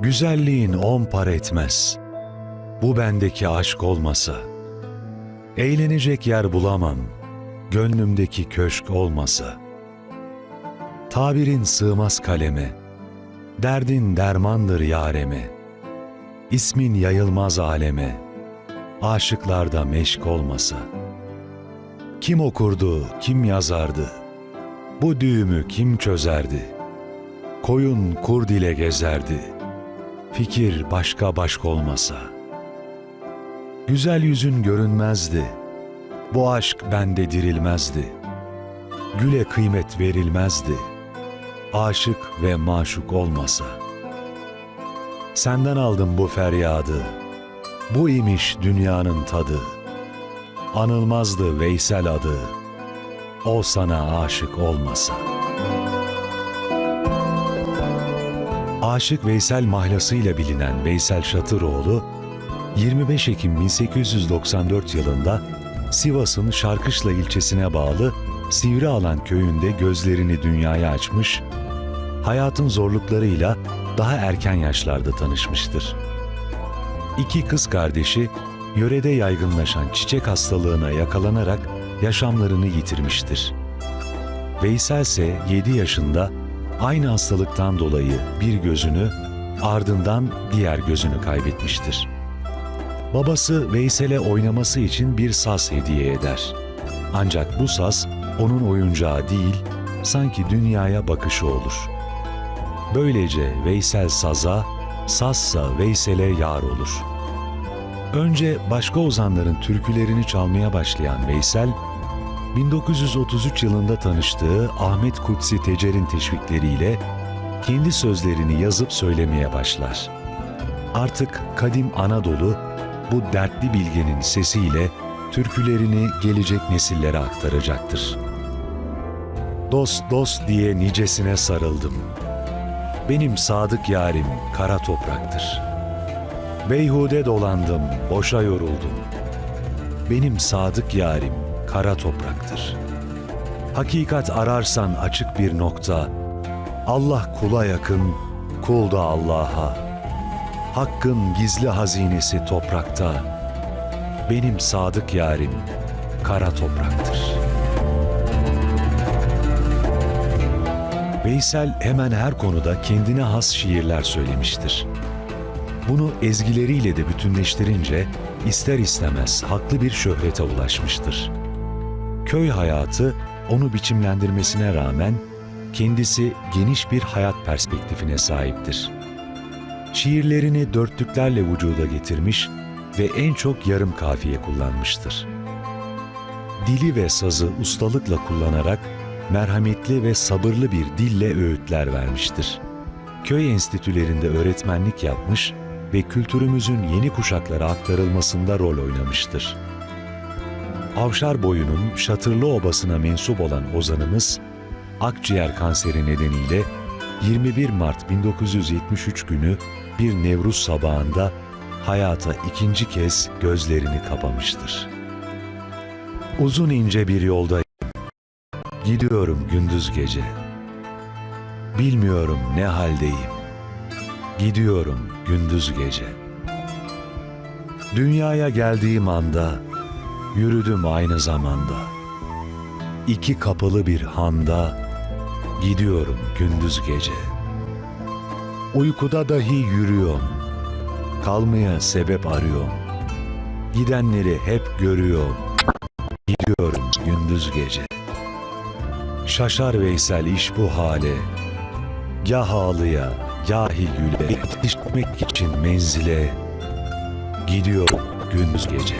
Güzelliğin on par etmez. Bu bendeki aşk olmasa. Eğlenecek yer bulamam. Gönlümdeki köşk olmasa. Tabirin sığmaz kaleme. Derdin dermandır yareme. İsmin yayılmaz aleme. Aşıklarda meşk olmasa. Kim okurdu, kim yazardı? Bu düğümü kim çözerdi? Koyun kurd ile gezerdi. Fikir başka başka olmasa. Güzel yüzün görünmezdi. Bu aşk bende dirilmezdi. Güle kıymet verilmezdi. Aşık ve maşuk olmasa. Senden aldım bu feryadı. Bu imiş dünyanın tadı. Anılmazdı Veysel adı. O sana aşık olmasa. Aşık Veysel mahlasıyla bilinen Veysel Şatıroğlu, 25 Ekim 1894 yılında Sivas'ın Şarkışla ilçesine bağlı Sivrialan köyünde gözlerini dünyaya açmış, hayatın zorluklarıyla daha erken yaşlarda tanışmıştır. İki kız kardeşi yörede yaygınlaşan çiçek hastalığına yakalanarak yaşamlarını yitirmiştir. Veysel ise 7 yaşında aynı hastalıktan dolayı bir gözünü ardından diğer gözünü kaybetmiştir. Babası Veysel'e oynaması için bir saz hediye eder. Ancak bu saz onun oyuncağı değil, sanki dünyaya bakışı olur. Böylece Veysel saza, sazsa Veysel'e yar olur. Önce başka ozanların türkülerini çalmaya başlayan Veysel, 1933 yılında tanıştığı Ahmet Kutsi Tecer'in teşvikleriyle kendi sözlerini yazıp söylemeye başlar. Artık kadim Anadolu bu dertli bilgenin sesiyle türkülerini gelecek nesillere aktaracaktır. Dost dost diye nicesine sarıldım. Benim sadık yarim kara topraktır. Beyhude dolandım, boşa yoruldum. Benim sadık yarim kara topraktır. Hakikat ararsan açık bir nokta, Allah kula yakın, kul da Allah'a. Hakkın gizli hazinesi toprakta, benim sadık yarim kara topraktır. Veysel hemen her konuda kendine has şiirler söylemiştir. Bunu ezgileriyle de bütünleştirince ister istemez haklı bir şöhrete ulaşmıştır. Köy hayatı onu biçimlendirmesine rağmen kendisi geniş bir hayat perspektifine sahiptir. Şiirlerini dörtlüklerle vücuda getirmiş ve en çok yarım kafiye kullanmıştır. Dili ve sazı ustalıkla kullanarak merhametli ve sabırlı bir dille öğütler vermiştir. Köy enstitülerinde öğretmenlik yapmış ve kültürümüzün yeni kuşaklara aktarılmasında rol oynamıştır. Avşar boyunun Şatırlı Obası'na mensup olan ozanımız, akciğer kanseri nedeniyle 21 Mart 1973 günü bir Nevruz sabahında hayata ikinci kez gözlerini kapamıştır. Uzun ince bir yoldayım. Gidiyorum gündüz gece. Bilmiyorum ne haldeyim. Gidiyorum gündüz gece. Dünyaya geldiğim anda yürüdüm aynı zamanda. İki kapılı bir handa gidiyorum gündüz gece. Uykuda dahi yürüyorum. Kalmaya sebep arıyorum. Gidenleri hep görüyorum. Gidiyorum gündüz gece. Şaşar Veysel iş bu hale. Gah ağlıya, gahil güle. Yetişmek için menzile. Gidiyorum gündüz gece.